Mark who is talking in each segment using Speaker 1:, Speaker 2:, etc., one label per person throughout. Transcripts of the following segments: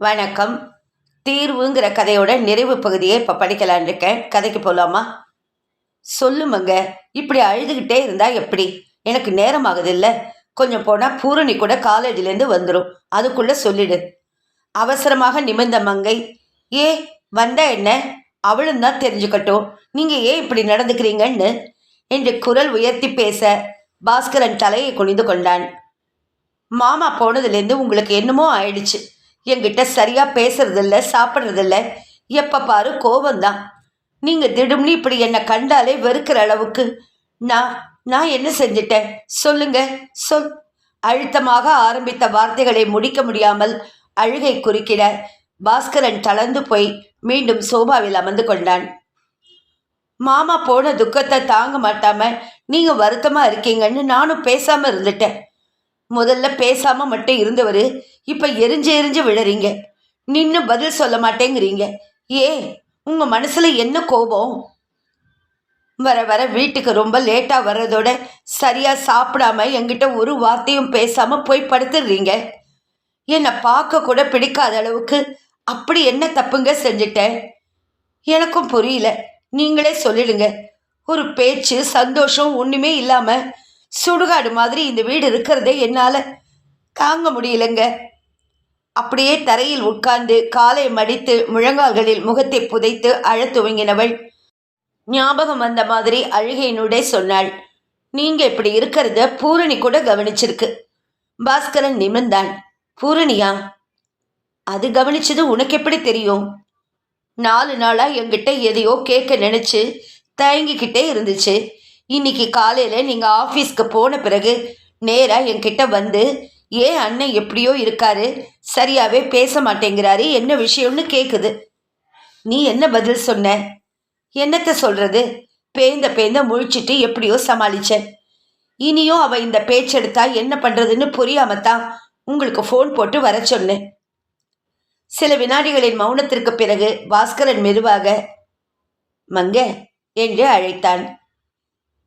Speaker 1: வணக்கம். தீர்வுங்கிற கதையோட நிறைவு பகுதியை இப்போ படிக்கலான் இருக்கேன். கதைக்கு போகலாமா சொல்லுமங்க. இப்படி அழுதுகிட்டே இருந்தா எப்படி? எனக்கு நேரம் ஆகுது இல்லை கொஞ்சம் போனால் பூரணி கூட காலேஜிலேருந்து வந்துடும் அதுக்குள்ளே சொல்லிடு. அவசரமாக நிமிர்ந்த மங்கை. ஏ வந்தா என்ன? அவளும் தான் தெரிஞ்சுக்கட்டும். நீங்கள் ஏன் இப்படி நடந்துக்கிறீங்கன்னு? என்று குரல் உயர்த்தி பேச பாஸ்கரன் தலையை குனிந்து கொண்டான். மாமா போனதுலேருந்து உங்களுக்கு என்னமோ ஆயிடுச்சு. என்கிட்ட சரியா பேசுறதில்ல சாப்பிட்றதில்ல. எப்ப பாரு கோபந்தான் நீங்க திடும்னு இப்படி என்னை கண்டாலே வெறுக்கிற அளவுக்கு. நான் நான் என்ன செஞ்சிட்டேன்? சொல்லுங்க சொல். அழுத்தமாக ஆரம்பித்த வார்த்தைகளை முடிக்க முடியாமல் அழுகை குறுக்கிட பாஸ்கரன் தளர்ந்து போய் மீண்டும் சோபாவில் அமர்ந்து கொண்டான். மாமா போன துக்கத்தை தாங்க மாட்டாம நீங்க வருத்தமா இருக்கீங்கன்னு நானும் பேசாம இருந்துட்டேன். முதல்ல பேசாம மட்டும் இருந்தவர். இப்ப எரிஞ்சு எரிஞ்சு விழறீங்க. நின்னு பதில் சொல்ல மாட்டேங்கிறீங்க. ஏ உங்க மனசுல என்ன கோபம்? வர வர வீட்டுக்கு ரொம்ப லேட்டா வர்றதோட சரியா சாப்பிடாம என்கிட்ட ஒரு வார்த்தையும் பேசாம போய் படுத்துடுறீங்க என்னை பார்க்க கூட பிடிக்காத அளவுக்கு அப்படி என்ன தப்புங்க செஞ்சிட்டேன் எனக்கும் புரியல. நீங்களே சொல்லிடுங்க. ஒரு பேச்சு சந்தோஷம் ஒன்றுமே இல்லாமல் சுடுகாடு மாதிரி இந்த வீடு இருக்கிறதே என்னால் தாங்க முடியலங்க. அப்படியே தரையில் உட்கார்ந்து காலை மடித்து முழங்கால்களில் முகத்தை புதைத்து அழத் துவங்கினவள். ஞாபகம் வந்த மாதிரி அழுகையினுடே சொன்னாள். நீங்க இப்படி இருக்கிறத பூரணி கூட கவனிச்சிருக்கு. பாஸ்கரன் நிமிர்ந்தான். பூரணியா? அது கவனிச்சது உனக்கு எப்படி தெரியும்? நாலு நாளா என்கிட்ட எதையோ கேட்க நினைச்சு தயங்கிக்கிட்டே இருந்துச்சு. இன்னைக்கு காலையில நீங்க ஆபீஸ்க்கு போன பிறகு நேரா என்கிட்ட வந்து ஏன் அண்ணன் எப்படியோ இருக்காரு? சரியாவே பேச மாட்டேங்கிறாரு. என்ன விஷயம்னு கேக்குது. நீ என்ன பதில் சொன்ன? என்னத்த சொல்றது? பேந்த பேந்த முழிச்சிட்டு எப்படியோ சமாளித்தேன் இனியும் அவ இந்த பேச்செடுத்தா என்ன பண்றதுன்னு புரியாமத்தான் உங்களுக்கு ஃபோன் போட்டு வர சொன்னேன். சில வினாடிகளின் மௌனத்திற்கு பிறகு பாஸ்கரன் மெதுவாக மங்க என்று அழைத்தான்.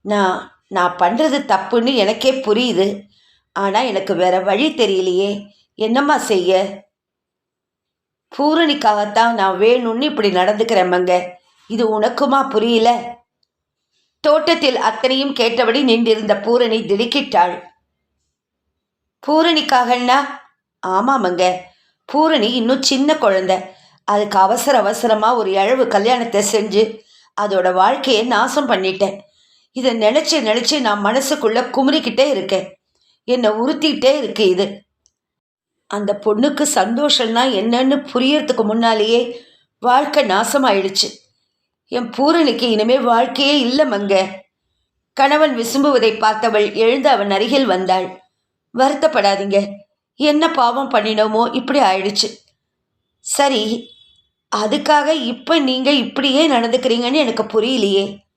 Speaker 1: நான் நான் பண்ணுறது தப்புன்னு எனக்கே புரியுது. ஆனால் எனக்கு வேற வழி தெரியலையே. என்னம்மா செய்ய? பூரணிக்காகத்தான் நான் வேணும்னு இப்படி நடந்துக்கிறேமங்க இது உனக்குமா புரியல? தோட்டத்தில் அத்தனையும் கேட்டபடி நின்றிருந்த பூரணி திடுக்கிட்டாள். பூரணிக்காகன்னா? ஆமாமங்க பூரணி இன்னும் சின்ன குழந்தை. அதுக்கு அவசர அவசரமாக ஒரு இழவு கல்யாணத்தை செஞ்சு அதோட வாழ்க்கையை நாசம் பண்ணிட்டேன். இதை நினச்சி நினச்சி நான் மனசுக்குள்ள குமுறிக்கிட்டே இருக்கேன். என்னை உறுத்திக்கிட்டே இருக்கு இது. அந்த பொண்ணுக்கு சந்தோஷம்னா என்னன்னு புரியறதுக்கு முன்னாலேயே வாழ்க்கை நாசமாயிடுச்சு. என் பூரணிக்கு இனிமே வாழ்க்கையே இல்லை மங்க. கணவன் விசும்புவதை பார்த்தவள் எழுந்து அவன் அருகில் வந்தாள். வருத்தப்படாதீங்க. என்ன பாவம் பண்ணினோமோ இப்படி ஆயிடுச்சு. சரி அதுக்காக இப்போ நீங்கள் இப்படியே நடந்துக்கிறீங்கன்னு எனக்கு புரியலையே.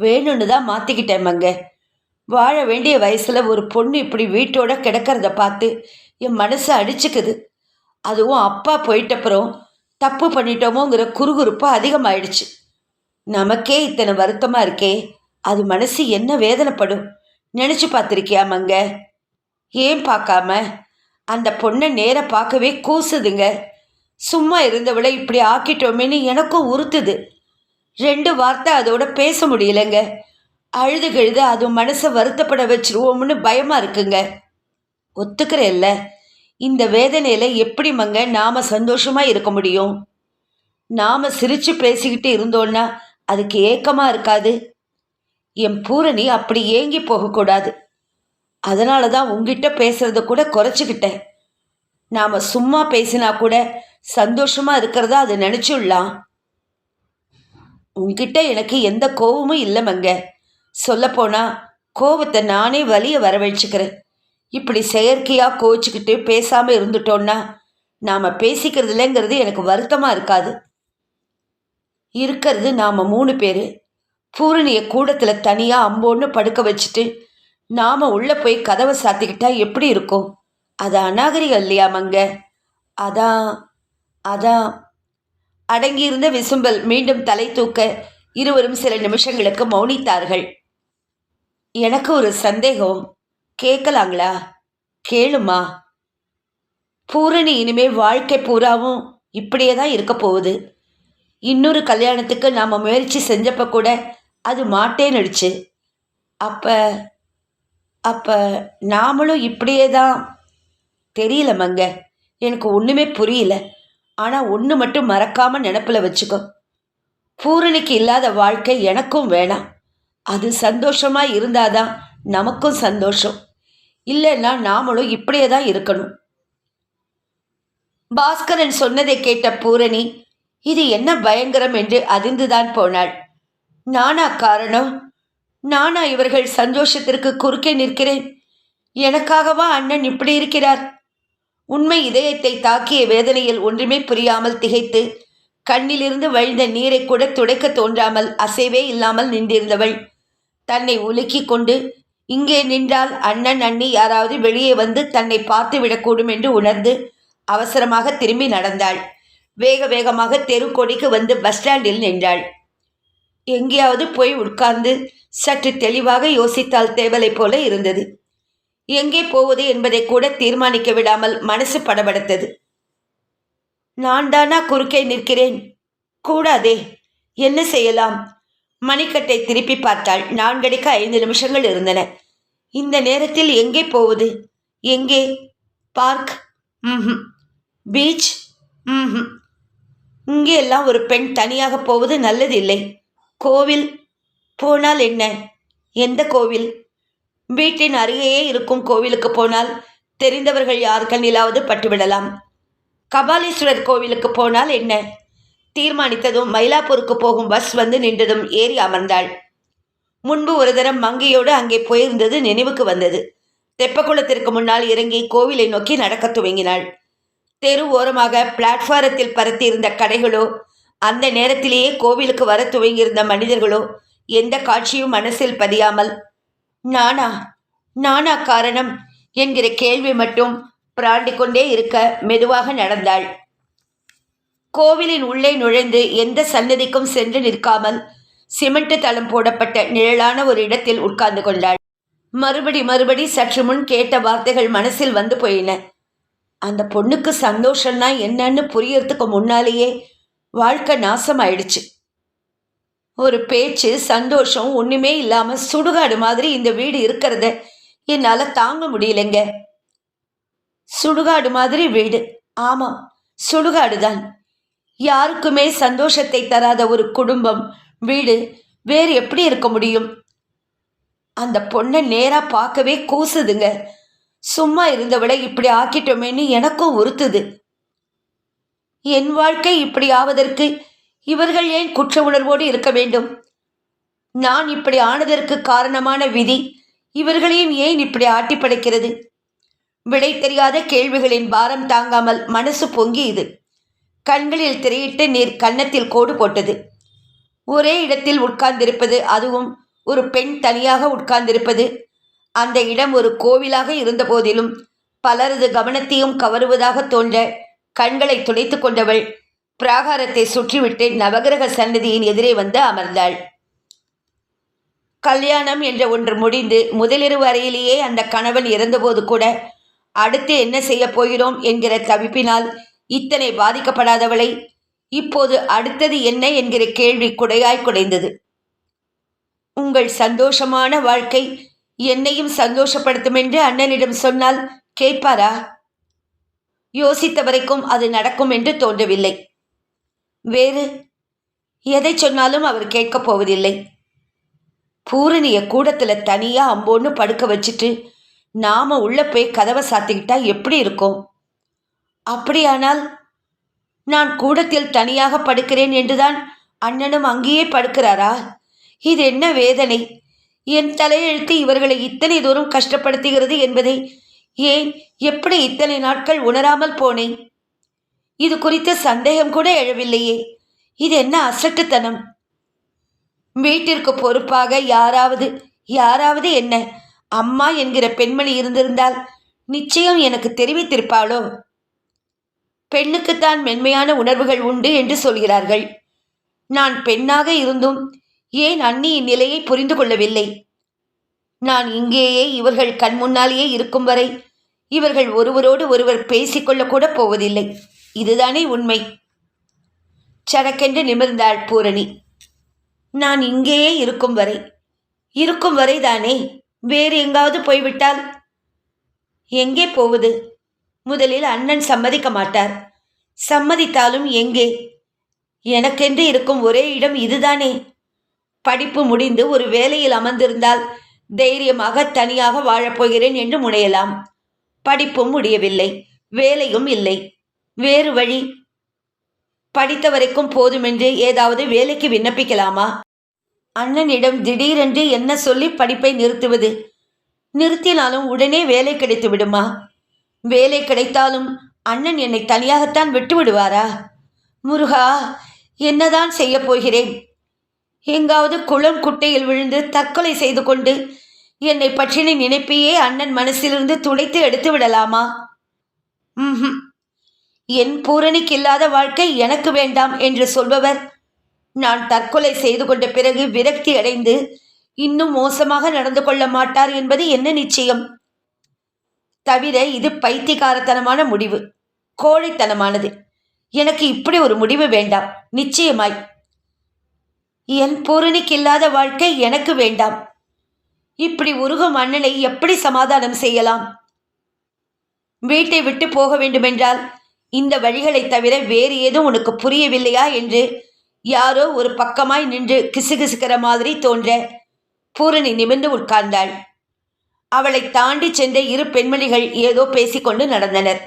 Speaker 1: வேணும்னு தான் மாற்றிக்கிட்டேன் மங்க. வாழ வேண்டிய வயசில் ஒரு பொண்ணு இப்படி வீட்டோட கிடக்கிறத பார்த்து என் மனசு அடிச்சுக்குது. அதுவும் அப்பா போயிட்டப்புறம் தப்பு பண்ணிட்டோமோங்கிற குறுகுறுப்பு அதிகமாயிடுச்சு. நமக்கே இத்தனை வருத்தமாக இருக்கே. அது மனசு என்ன வேதனைப்படும். நினச்சி பார்த்துருக்கியா மங்க? ஏன் பார்க்காம? அந்த பொண்ணை நேராக பார்க்கவே கூசுதுங்க. சும்மா இருந்தவளை இப்படி ஆக்கிட்டோமேன்னு எனக்கும் உறுத்துது. ரெண்டு வார்த்தை அதோட பேச முடியலங்க. அழுது கழுது அது மனசை வருத்தப்பட வச்சிருவோம்னு பயமாக இருக்குங்க. ஒத்துக்கிறேன்ல இந்த வேதனையில் எப்படி மங்க நாம் சந்தோஷமாக இருக்க முடியும்? நாம் சிரித்து பேசிக்கிட்டு இருந்தோன்னா அதுக்கு ஏக்கமாக இருக்காது. என் பூரணி அப்படி ஏங்கி போகக்கூடாது. அதனால தான் உங்ககிட்ட பேசுகிறத கூட குறைச்சிக்கிட்டேன். நாம் சும்மா பேசினா கூட சந்தோஷமாக இருக்கிறதா அது நினைச்சுடலாம். உங்ககிட்ட எனக்கு எந்த கோவமும் இல்லை மங்க. சொல்லப்போனா கோவத்தை நானே வலிய வரவழைச்சிக்கிறேன். இப்படி செயற்கையாக கோச்சிக்கிட்டு பேசாமல் இருந்துட்டோன்னா நாம் பேசிக்கிறது இல்லைங்கிறது எனக்கு வருத்தமாக இருக்காது. இருக்கிறது நாம் மூணு பேர். பூரணியை கூடத்தில் தனியாக அம்போன்னு படுக்க வச்சுட்டு நாம் உள்ளே போய் கதவை சாத்திக்கிட்டா எப்படி இருக்கும்? அது அநாகரிகம் இல்லையா மங்க? அதான் அதான். அடங்கியிருந்த விசும்பல் மீண்டும் தலை தூக்க இருவரும் சில நிமிஷங்களுக்கு மௌனித்தார்கள். எனக்கு ஒரு சந்தேகம். கேட்கலாங்களா? கேளுமா? பூரணி இனிமே வாழ்க்கை பூராவும் இப்படியே தான் இருக்க போகுது. இன்னொரு கல்யாணத்துக்கு நாம் முயற்சி செஞ்சப்ப கூட அது மாட்டேன்னுடுச்சு. அப்போ அப்போ நாமளும் இப்படியே தான்? தெரியல மங்க எனக்கு ஒன்றுமே புரியல. ஆனால் ஒன்று மட்டும் மறக்காமல் நினப்பில் வச்சுக்கோ. பூரணிக்கு இல்லாத வாழ்க்கை எனக்கும் வேணாம். அது சந்தோஷமாக இருந்தாதான் நமக்கும் சந்தோஷம். இல்லைன்னா நாமளும் இப்படியே தான் இருக்கணும். பாஸ்கரன் சொன்னதை கேட்ட பூரணி இது என்ன பயங்கரம் என்று அதிர்ந்துதான் போனாள். நானா காரணம்? நானா இவர்கள் சந்தோஷத்திற்கு குறுக்கே நிற்கிறேன். எனக்காகவா அண்ணன் இப்படி இருக்கிறார்? உண்மை இதயத்தை தாக்கிய வேதனையில் ஒன்றுமே புரியாமல் திகைத்து கண்ணிலிருந்து வழிந்த நீரை கூட துடைக்க தோன்றாமல் அசைவே இல்லாமல் நின்றிருந்தவள். தன்னை உலுக்கி கொண்டு இங்கே நின்றால் அண்ணன் அண்ணி யாராவது வெளியே வந்து தன்னை பார்த்து விடக்கூடும் என்று உணர்ந்து அவசரமாக திரும்பி நடந்தாள். வேக வேகமாக தெருக்கொடிக்கு வந்து பஸ் ஸ்டாண்டில் நின்றாள். எங்கேயாவது போய் உட்கார்ந்து சற்று தெளிவாக யோசித்தால் தேவலை போல இருந்தது. எங்கே போவது என்பதை கூட தீர்மானிக்க விடாமல் மனசு படபடுத்தது. நான் தானா குறுக்கே நிற்கிறேன். கூடாதே. என்ன செய்யலாம்? மணிக்கட்டை திருப்பி பார்த்தால் நான்கடிக்கு ஐந்து நிமிஷங்கள் இருந்தன. இந்த நேரத்தில் எங்கே போவது? எங்கே? பார்க். ம் பீச்? ம் இங்கே எல்லாம் ஒரு பெண் தனியாக போவது நல்லதில்லை. கோவில்? போனால் என்ன? எந்த கோவில்? வீட்டின் அருகேயே இருக்கும் கோவிலுக்கு போனால் தெரிந்தவர்கள் யார் கண்ணிலாவது பட்டுவிடலாம். கபாலீஸ்வரர் கோவிலுக்கு போனால் என்ன? தீர்மானித்ததும் மயிலாப்பூருக்கு போகும் பஸ் வந்து நின்றதும் ஏறி அமர்ந்தாள். முன்பு ஒரு தரம் மங்கையோடு அங்கே போயிருந்தது நினைவுக்கு வந்தது. தெப்பக்குளத்திற்கு முன்னால் இறங்கி கோவிலை நோக்கி நடக்கத் துவங்கினாள். தெரு ஓரமாக பிளாட்ஃபாரத்தில் பரத்தியிருந்த கடைகளோ அந்த நேரத்திலேயே கோவிலுக்கு வர துவங்கியிருந்த மனிதர்களோ எந்த காட்சியும் மனசில் பதியாமல் நானா? நானா காரணம் என்கிற கேள்வி மட்டும் பிராண்டி கொண்டே இருக்க மெதுவாக நடந்தாள். கோவிலின் உள்ளே நுழைந்து எந்த சன்னதிக்கும் சென்று நிற்காமல் சிமெண்ட் தளம் போடப்பட்ட நிழலான ஒரு இடத்தில் உட்கார்ந்து கொண்டாள். மறுபடி மறுபடி சற்று முன் கேட்ட வார்த்தைகள் மனசில் வந்து போயின. அந்த பொண்ணுக்கு சந்தோஷம்னா என்னன்னு புரியறதுக்கு முன்னாலேயே வாழ்க்கை நாசமாயிடுச்சு. ஒரு பேச்சு சந்தோஷம் ஒன்றுமே இல்லாமல் சுடுகாடு மாதிரி இந்த வீடு இருக்கிறத என்னால் தாங்க முடியலைங்க. சுடுகாடு மாதிரி வீடு. ஆமாம் சுடுகாடு தான். யாருக்குமே சந்தோஷத்தை தராத ஒரு குடும்பம் வீடு வேறு எப்படி இருக்க முடியும்? அந்த பொண்ணை நேராக பார்க்கவே கூசுதுங்க. சும்மா இருந்தவளை இப்படி ஆக்கிட்டோமேன்னு எனக்கும் உறுத்துது. என் வாழ்க்கை இப்படி ஆவதற்கு இவர்கள் ஏன் குற்ற உணர்வோடு இருக்க வேண்டும்? நான் இப்படி ஆனதற்கு காரணமான விதி இவர்களையும் ஏன் இப்படி ஆட்டி படைக்கிறது? விடை தெரியாத கேள்விகளின் பாரம் தாங்காமல் மனசு பொங்கியது. கண்களில் திரையிட்டு நீர் கன்னத்தில் கோடு போட்டது. ஒரே இடத்தில் உட்கார்ந்திருப்பது அதுவும் ஒரு பெண் தனியாக உட்கார்ந்திருப்பது. அந்த இடம் ஒரு கோவிலாக இருந்த போதிலும் பலரது கவனத்தையும் கவருவதாக தோன்ற கண்களை துடைத்து கொண்டவள் பிராகாரத்தை சுற்றிவிட்டு நவகிரக சன்னதியின் எதிரே வந்து அமர்ந்தாள். கல்யாணம் என்ற ஒன்று முடிந்து முதலிரு வரையிலேயே அந்த கணவன் இறந்தபோது கூட அடுத்து என்ன செய்யப் போகிறோம் என்கிற தவிப்பினால் இத்தனை பாதிக்கப்படாதவளை இப்போது அடுத்தது என்ன என்கிற கேள்வி குடையாய் குடைந்தது. உங்கள் சந்தோஷமான வாழ்க்கை என்னையும் சந்தோஷப்படுத்தும் என்று அண்ணனிடம் சொன்னால் கேட்பாரா? யோசித்த வரைக்கும் அது நடக்கும் என்று தோன்றவில்லை. வேறு? எதை சொன்னாலும் அவர் கேட்கப் போவதில்லை. பூரணிய கூடத்தில் தனியாக அம்போன்னு படுக்க வச்சுட்டு நாம் உள்ள போய் கதவை சாத்திக்கிட்டா எப்படி இருக்கும்? அப்படியானால் நான் கூடத்தில் தனியாக படுக்கிறேன் என்றுதான் அண்ணனும் அங்கேயே படுக்கிறாரா? இது என்ன வேதனை? என் தலையெழுத்து இவர்களை இத்தனை தூரம் கஷ்டப்படுத்துகிறது என்பதை ஏன் எப்படி இத்தனை நாட்கள் உணராமல் போனேன்? இது குறித்த சந்தேகம் கூட எழவில்லையே. இது என்ன அசட்டுத்தனம்? வீட்டிற்கு பொறுப்பாக யாராவது யாராவது என்ன? அம்மா என்கிற பெண்மணி இருந்திருந்தால் நிச்சயம் எனக்கு தெரிவித்திருப்பாளோ? பெண்ணுக்குத்தான் மென்மையான உணர்வுகள் உண்டு என்று சொல்கிறார்கள். நான் பெண்ணாக இருந்தும் ஏன் அன்னியின் நிலையை புரிந்து கொள்ளவில்லை? நான் இங்கேயே இவர்கள் கண் முன்னாலேயே இருக்கும் வரை இவர்கள் ஒருவரோடு ஒருவர் பேசிக்கொள்ளக்கூட போவதில்லை. இதுதானே உண்மை. சடக்கென்று நிமிர்ந்தாள் பூரணி. நான் இங்கேயே இருக்கும் வரை இருக்கும் வரை தானே வேறு எங்காவது போய்விட்டால்? எங்கே போவது? முதலில் அண்ணன் சம்மதிக்க மாட்டார். சம்மதித்தாலும் எங்கே? எனக்கென்று இருக்கும் ஒரே இடம் இதுதானே. படிப்பு முடிந்து ஒரு வேலையில் அமர்ந்திருந்தால் தைரியமாக தனியாக வாழப்போகிறேன் என்று முனையலாம். படிப்பும் முடியவில்லை வேலையும் இல்லை. வேறு வழி? படித்த வரைக்கும் போதுமென்று ஏதாவது வேலைக்கு விண்ணப்பிக்கலாமா? அண்ணனிடம் திடீரென்று என்ன சொல்லி படிப்பை நிறுத்துவது? நிறுத்தினாலும் உடனே வேலை கிடைத்து விடுமா? வேலை கிடைத்தாலும் அண்ணன் என்னை தனியாகத்தான் விட்டு விடுவாரா? முருகா என்னதான் செய்யப் போகிறேன்? எங்காவது குளம் குட்டையில் விழுந்து தற்கொலை செய்து கொண்டு என்னை பற்றின நினைப்பையே அண்ணன் மனசிலிருந்து துடைத்து எடுத்து விடலாமா? ம்ஹும். என் பூரணிக்கு இல்லாத வாழ்க்கை எனக்கு வேண்டாம் என்று சொல்பவர். நான் தற்கொலை செய்து கொண்ட பிறகு விரக்தி அடைந்து இன்னும் மோசமாக நடந்து கொள்ள மாட்டார் என்பது என்ன நிச்சயம்? தவிர இது பைத்தியக்காரத்தனமான முடிவு. கோழைத்தனமானது. எனக்கு இப்படி ஒரு முடிவு வேண்டாம். நிச்சயமாய். என் பூரணிக்கு இல்லாத வாழ்க்கை எனக்கு வேண்டாம். இப்படி உருகும் அண்ணனை எப்படி சமாதானம் செய்யலாம்? வீட்டை விட்டு போக வேண்டுமென்றால் இந்த வழிகளைத் தவிர வேறு ஏதும் உனக்கு புரியவில்லையா என்று யாரோ ஒரு பக்கமாய் நின்று கிசுகிசுக்கிற மாதிரி தோன்ற பூரணி நிமிர்ந்து உட்கார்ந்தாள். அவளை தாண்டி சென்ற இரு பெண்மணிகள் ஏதோ பேசிக்கொண்டு நடந்தனர்.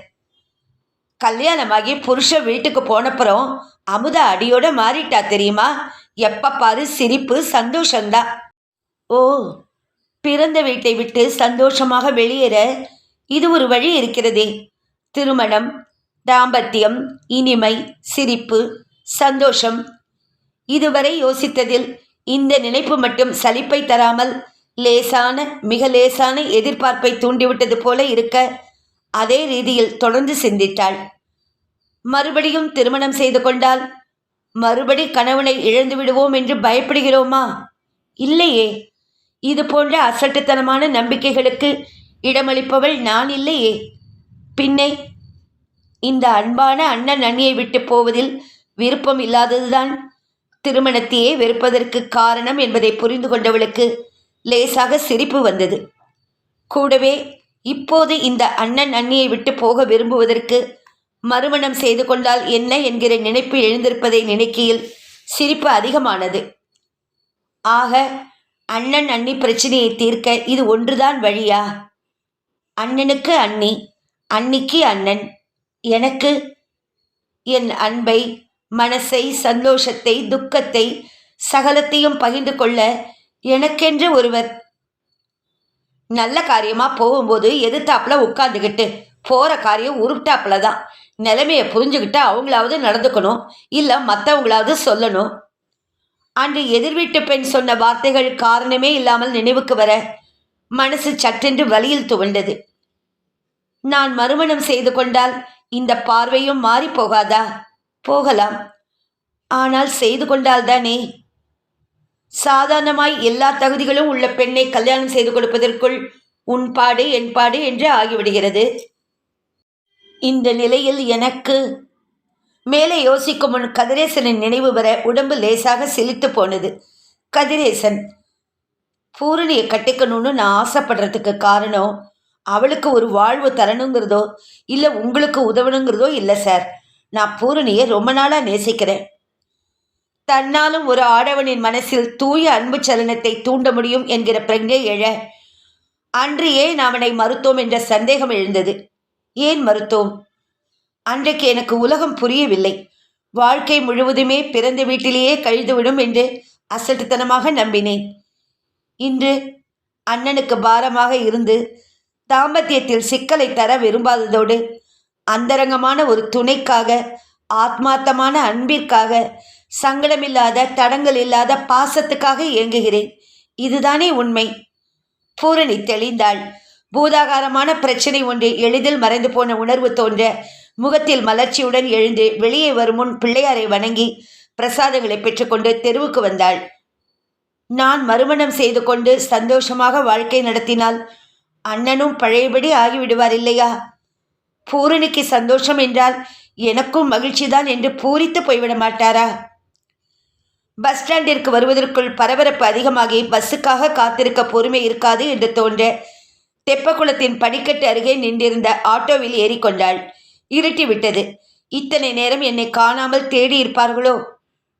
Speaker 1: கல்யாணமாகி புருஷ வீட்டுக்கு போனப்புறம் அமுதா அடியோட மாறிட்டா தெரியுமா? எப்ப பாரு சிரிப்பு சந்தோஷந்தான் ஓ பிறந்த வீட்டை விட்டு சந்தோஷமாக வெளியேற இது ஒரு வழி இருக்கிறதே. திருமணம் தாம்பத்தியம் இனிமை சிரிப்பு சந்தோஷம். இதுவரை யோசித்ததில் இந்த நினைப்பு மட்டும் சலிப்பை தராமல் லேசான மிக லேசான எதிர்பார்ப்பை தூண்டிவிட்டது போல இருக்க அதே ரீதியில் தொடர்ந்து சிந்தித்தாள். மறுபடியும் திருமணம் செய்து கொண்டால் மறுபடி கணவனை இழந்து விடுவோம் என்று பயப்படுகிறோமா? இல்லையே. இது போன்ற அசட்டுத்தனமான நம்பிக்கைகளுக்கு இடமளிப்பவள் நான் இல்லையே. பின்னே இந்த அன்பான அண்ணன் அண்ணியை விட்டு போவதில் விருப்பம் இல்லாததுதான். திருமணத்தையே வெறுப்பதற்கு காரணம் என்பதை புரிந்து கொண்டவளுக்கு லேசாக சிரிப்பு வந்தது. கூடவே இப்போது இந்த அண்ணன் அண்ணியை விட்டு போக விரும்புவதற்கு மறுமணம் செய்து கொண்டால் என்ன என்கிற நினைப்பு எழுந்திருப்பதை நினைக்கையில் சிரிப்பு அதிகமானது. ஆக அண்ணன் அண்ணி பிரச்சனையை தீர்க்க இது ஒன்றுதான் வழியா? அண்ணனுக்கு அண்ணி அன்னிக்கு அண்ணன். எனக்கு என் அன்பை மனசை சந்தோஷத்தை துக்கத்தை சகலத்தையும் பகிர்ந்து கொள்ள எனக்கென்று ஒருவர் நல்ல காரியமா போகும்போது எதிர்த்தாப்புல உட்காந்துக்கிட்டு போற காரியம் உருட்டாப்புல தான். நிலைமையை புரிஞ்சுக்கிட்டு அவங்களாவது நடந்துக்கணும். இல்லை மற்றவங்களாவது சொல்லணும். அன்று எதிர் வீட்டு பெண் சொன்ன வார்த்தைகள் காரணமே இல்லாமல் நினைவுக்கு வர மனசு சட்டென்று வலியில் துவண்டது நான் மறுமணம் செய்து கொண்டால் இந்த பார்வையும் மாறி போகாதா? போகலாம். ஆனால் செய்து கொண்டால்தானே? சாதாரணமாய் எல்லா தகுதிகளும் உள்ள பெண்ணை கல்யாணம் செய்து கொடுப்பதற்குள் உன் பாடு என் பாடு என்று ஆகிவிடுகிறது. இந்த நிலையில் எனக்கு மேலே யோசிக்கும் முன் கதிரேசனின் நினைவு வர உடம்பு லேசாக சிலித்து போனது. கதிரேசன் பூரணியை கட்டிக்கணும்னு நான் ஆசைப்படுறதுக்கு காரணம் அவளுக்கு ஒரு வாழ்வு தரணுங்கிறதோ இல்லை உங்களுக்கு உதவணுங்கிறதோ இல்லை சார். நான் பூரணியை ரொம்ப நாளாக நேசிக்கிறேன். தன்னாலும் ஒரு ஆடவனின் மனசில் தூய அன்பு சலனத்தை தூண்ட முடியும் என்கிற பிரங்கை எழ அன்று ஏன் அவனை மறுத்தோம் என்ற சந்தேகம் எழுந்தது. ஏன் மறுத்தோம்? அன்றைக்கு எனக்கு உலகம் புரியவில்லை. வாழ்க்கை முழுவதுமே பிறந்த வீட்டிலேயே கழிந்துவிடும் என்று அசட்டுத்தனமாக நம்பினேன். இன்று அண்ணனுக்கு பாரமாக இருந்து தாம்பத்தியத்தில் சிக்கலை தர விரும்பாததோடு அந்தரங்கமான ஒரு துணைக்காக ஆத்மார்த்தமான அன்பிற்காக சங்கடமில்லாத தடங்கள் இல்லாத பாசத்துக்காக இயங்குகிறேன். இதுதானே உண்மை. பூரணி தெளிந்தாள். பூதாகாரமான பிரச்சனை ஒன்று எளிதில் மறைந்து போன உணர்வு தோன்ற முகத்தில் மலர்ச்சியுடன் எழுந்து வெளியே வரும் முன் பிள்ளையாரை வணங்கி பிரசாதங்களை பெற்றுக்கொண்டு தெருவுக்கு வந்தாள். நான் மறுமணம் செய்து கொண்டு சந்தோஷமாக வாழ்க்கை நடத்தினால் அண்ணனும் பழையபடி ஆகிவிடுவார் இல்லையா பூரணிக்கு சந்தோஷம் என்றால் எனக்கும் மகிழ்ச்சிதான் என்று பூரித்து போய்விட மாட்டாரா? பஸ் ஸ்டாண்டிற்கு வருவதற்குள் பரபரப்பு அதிகமாகி பஸ்ஸுக்காக காத்திருக்க பொறுமை இருக்காது என்று தோன்ற தெப்பக்குளத்தின் படிக்கட்டு அருகே நின்றிருந்த ஆட்டோவில் ஏறிக்கொண்டாள். இருட்டி விட்டது இத்தனை நேரம் என்னை காணாமல் தேடி இருப்பார்களோ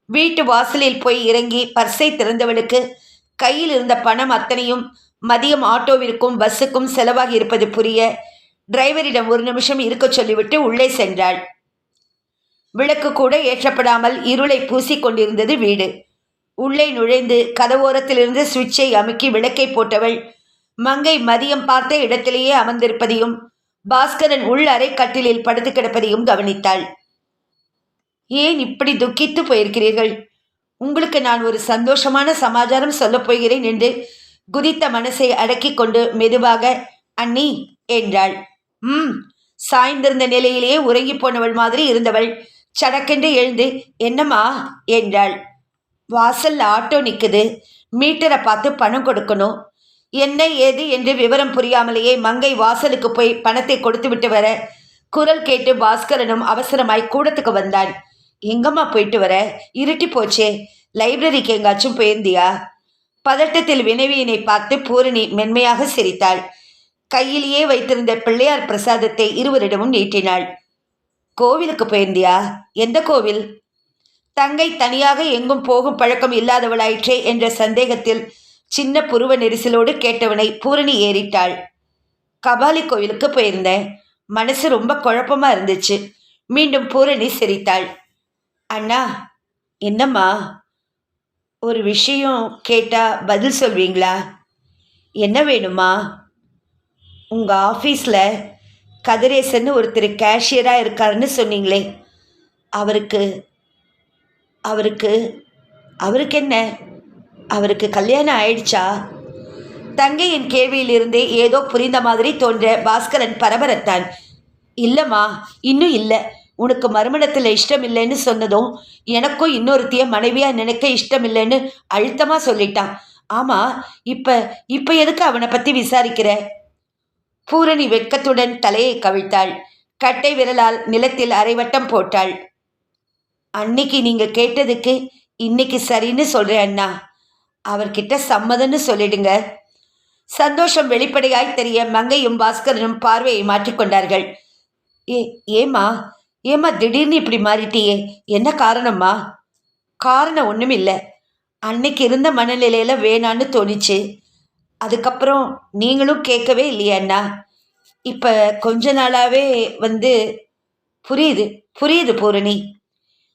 Speaker 1: வீட்டு வாசலில் போய் இறங்கி பர்ஸை திறந்தவளுக்கு கையில் இருந்த பணம் அத்தனையும் மதியம் ஆட்டோவிற்கும் பஸ்ஸுக்கும் செலவாகி இருப்பது புரிய டிரைவரிடம் ஒரு நிமிஷம் இருக்கச் சொல்லிவிட்டு உள்ளே சென்றாள். விளக்கு கூட ஏற்றப்படாமல் இருளை பூசிக்கொண்டிருந்தது வீடு. உள்ளே நுழைந்து கதவோரத்திலிருந்து சுவிட்சை அமுக்கி விளக்கை போட்டவள் மங்கை மதியம் பார்த்த இடத்திலேயே அமர்ந்திருப்பதையும் பாஸ்கரன் உள் அறை கட்டிலில் படுத்து கிடப்பதையும் கவனித்தாள். ஏன் இப்படி துக்கித்து போயிருக்கிறீர்கள்? உங்களுக்கு நான் ஒரு சந்தோஷமான சமாச்சாரம் சொல்லப் போகிறேன் என்று குதித்த மனசை அடக்கிக் கொண்டு மெதுவாக அண்ணி என்றாள். ம் சாய்ந்திருந்த நிலையிலேயே உறங்கிப் போனவள் மாதிரி இருந்தவள். சடக்கென்று எழுந்து என்னம்மா என்றாள். வாசல்ல ஆட்டோ நிற்குது மீட்டரை பார்த்து பணம் கொடுக்கணும். என்ன ஏது என்று விவரம் புரியாமலேயே மங்கை வாசலுக்கு போய் பணத்தை கொடுத்து விட்டு வர குரல் கேட்டு பாஸ்கரனும் அவசரமாய் கூடத்துக்கு வந்தான். எங்கம்மா போயிட்டு வர? இருட்டி போச்சே. லைப்ரரிக்கு எங்காச்சும் போயிருந்தியா? பதட்டத்தில் வினவியினை பார்த்து பூரணி மென்மையாக சிரித்தாள். கையிலேயே வைத்திருந்த பிள்ளையார் பிரசாதத்தை இருவரிடமும் நீட்டினாள். கோவிலுக்கு போயிருந்தியா? எந்த கோவில்? தங்கை தனியாக எங்கும் போகும் பழக்கம் இல்லாதவளாயிற்றே என்ற சந்தேகத்தில் சின்ன புருவ நெரிசலோடு கேட்டவனை பூரணி ஏறிட்டாள். கபாலி கோவிலுக்கு போயிருந்தேன். மனசு ரொம்ப குழப்பமா இருந்துச்சு. மீண்டும் பூரணி சிரித்தாள். அண்ணா என்னம்மா? ஒரு விஷயம் கேட்டால் பதில் சொல்வீங்களா? என்ன வேணுமா? உங்கள் ஆஃபீஸில் கதிரேசன் ஒருத்தர் கேஷியராக இருக்காருன்னு சொன்னீங்களே அவருக்கு அவருக்கு அவருக்கு என்ன? அவருக்கு கல்யாணம் ஆயிடுச்சா? தங்கையின் கேள்வியிலிருந்தே ஏதோ புரிந்த மாதிரி தோன்ற பாஸ்கரன் பரபரத்தான். இல்லைம்மா இன்னும் இல்லை. உனக்கு மறுமணத்தில் இஷ்டம் இல்லைன்னு சொன்னதும் எனக்கும் இன்னொருத்திய மனைவியாக நினைக்க இஷ்டம் இல்லைன்னு அழுத்தமாக சொல்லிட்டான். ஆமாம் இப்போ இப்போ எதுக்கு அவனை பற்றி விசாரிக்கிற? பூரணி வெட்கத்துடன் தலையை கவிழ்த்தாள். கட்டை விரலால் நிலத்தில் அரைவட்டம் போட்டாள். அன்னைக்கு நீங்க கேட்டதுக்கு இன்னைக்கு சரின்னு சொல்றேன் அண்ணா. அவர்கிட்ட சம்மதம்னு சொல்லிடுங்க. சந்தோஷம் வெளிப்படையாய் தெரிய மங்கையும் பாஸ்கரனும் பார்வையை மாற்றிக்கொண்டார்கள். ஏ ஏமா ஏம்மா திடீர்னு இப்படி மாறிட்டியே? என்ன காரணம்மா? காரணம் ஒன்றும் இல்லை அன்னைக்கு இருந்த மனநிலையில் வேணான்னு தோணுச்சு. அதுக்கப்புறம் நீங்களும் கேட்கவே இல்லையாண்ணா இப்போ கொஞ்ச நாளாகவே வந்து புரியுது புரியுது பூரணி.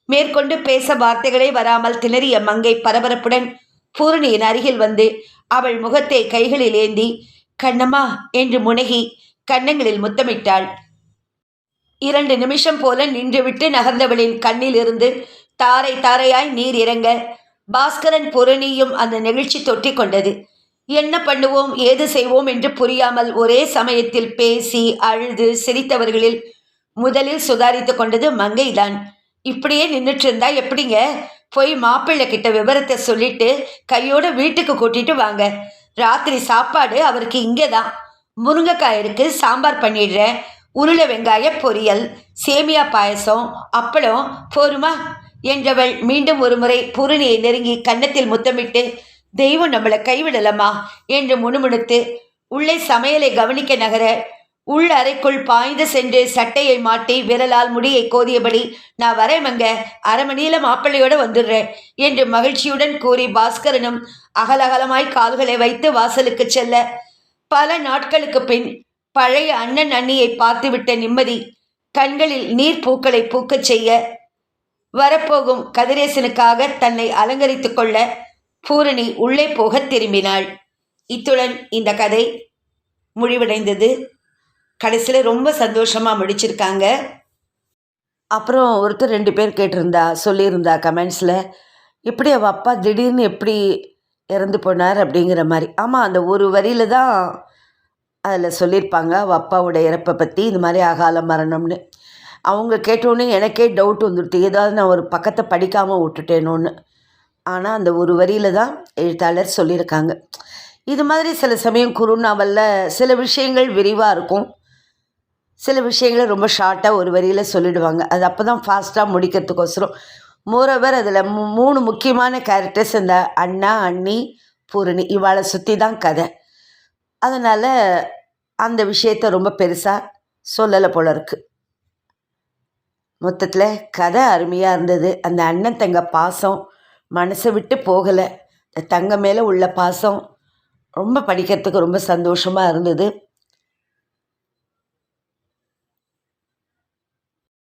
Speaker 1: மேற்கொண்டு பேச வார்த்தைகளே வராமல் திணறிய மங்கை பரபரப்புடன் பூரணியின் அருகில் வந்து அவள் முகத்தை கைகளில் ஏந்தி கண்ணம்மா என்று முனகி கன்னங்களில் முத்தமிட்டாள். இரண்டு நிமிஷம் போல நின்றுவிட்டு நகர்ந்தவளின் கண்ணில் இருந்து தாரை தாரையாய் நீர் இறங்க பாஸ்கரன் பூரணியும் அந்த நெகிழ்ச்சி தொட்டி கொண்டது. என்ன பண்ணுவோம் ஏது செய்வோம் என்று புரியாமல் ஒரே சமயத்தில் பேசி அழுது சிரித்தவர்களில் முதலில் சுதாரித்து கொண்டது மங்கைதான். இப்படியே நின்றுட்டு இருந்தா எப்படிங்க? போய் மாப்பிள்ளை கிட்ட விவரத்தை சொல்லிட்டு கையோட வீட்டுக்கு கூட்டிட்டு வாங்க. ராத்திரி சாப்பாடு அவருக்கு இங்கே தான் முருங்கைக்காய் இருக்கு சாம்பார் பண்ணிடுறேன். உருளை வெங்காய பொரியல் சேமியா பாயசம் அப்பளம் போருமா என்றவள் மீண்டும் ஒரு முறை பூரணியை நெருங்கி கன்னத்தில் முத்தமிட்டு தெய்வம் நம்மளை கைவிடலமா என்று முணுமுணுத்து உள்ளே சமையலை கவனிக்க நகர உள் அறைக்குள் பாய்ந்து சென்று சட்டையை மாட்டி விரலால் முடியை கோதியபடி நான் வரேமங்க அரை மணியில மாப்பிள்ளையோட வந்துடுறேன் என்று மகிழ்ச்சியுடன் கூறி பாஸ்கரனும் அகலகலமாய் கால்களை வைத்து வாசலுக்கு செல்ல பல நாட்களுக்கு பின் பழைய அண்ணன் அண்ணியை பார்த்துவிட்ட நிம்மதி கண்களில் நீர் பூக்களை பூக்கச் செய்ய வரப்போகும் கதிரேசனுக்காக தன்னை அலங்கரித்து கொள்ள பூரணி உள்ளே போக திரும்பினாள். இத்துடன் இந்த கதை முடிவடைந்தது. கடைசியில் ரொம்ப சந்தோஷமாக முடிச்சிருக்காங்க. அப்புறம் ஒருத்தர் ரெண்டு பேர் கேட்டிருந்தா சொல்லியிருந்தா கமெண்ட்ஸில் எப்படி அவள் அப்பா திடீர்னு எப்படி இறந்து போனார்? அப்படிங்கிற மாதிரி. ஆமாம் அந்த ஒரு வரியில் தான் அதில் சொல்லியிருப்பாங்க அவள் அப்பாவோட இறப்பை பற்றி இந்த மாதிரி அகால மரணம்னு. அவங்க கேட்டோன்னே எனக்கே டவுட் வந்துடுது. ஏதாவது நான் ஒரு பக்கத்தை படிக்காமல் விட்டுட்டேனோன்னு. ஆனால் அந்த ஒரு வரியில் தான் எழுத்தாளர் சொல்லியிருக்காங்க. இது மாதிரி சில சமயம் குறு நாவலில் சில விஷயங்கள் விரிவாக இருக்கும். சில விஷயங்களை ரொம்ப ஷார்ட்டாக ஒரு வரியில் சொல்லிடுவாங்க. அது அப்போ தான் ஃபாஸ்ட்டாக முடிக்கிறதுக்கோசரம். மோரோவர் அதில் மூணு முக்கியமான கேரக்டர்ஸ் இந்த அண்ணா அண்ணி பூரணி இவாளை சுற்றி தான் கதை. அதனால் அந்த விஷயத்த ரொம்ப பெருசாக சொல்லலை போல இருக்குது மொத்தத்தில் கதை அருமையாக இருந்தது. அந்த அண்ணன் தங்க பாசம் மனசை விட்டு போகலை. தங்க மேலே உள்ள பாசம் ரொம்ப படிக்கிறதுக்கு ரொம்ப சந்தோஷமாக இருந்தது.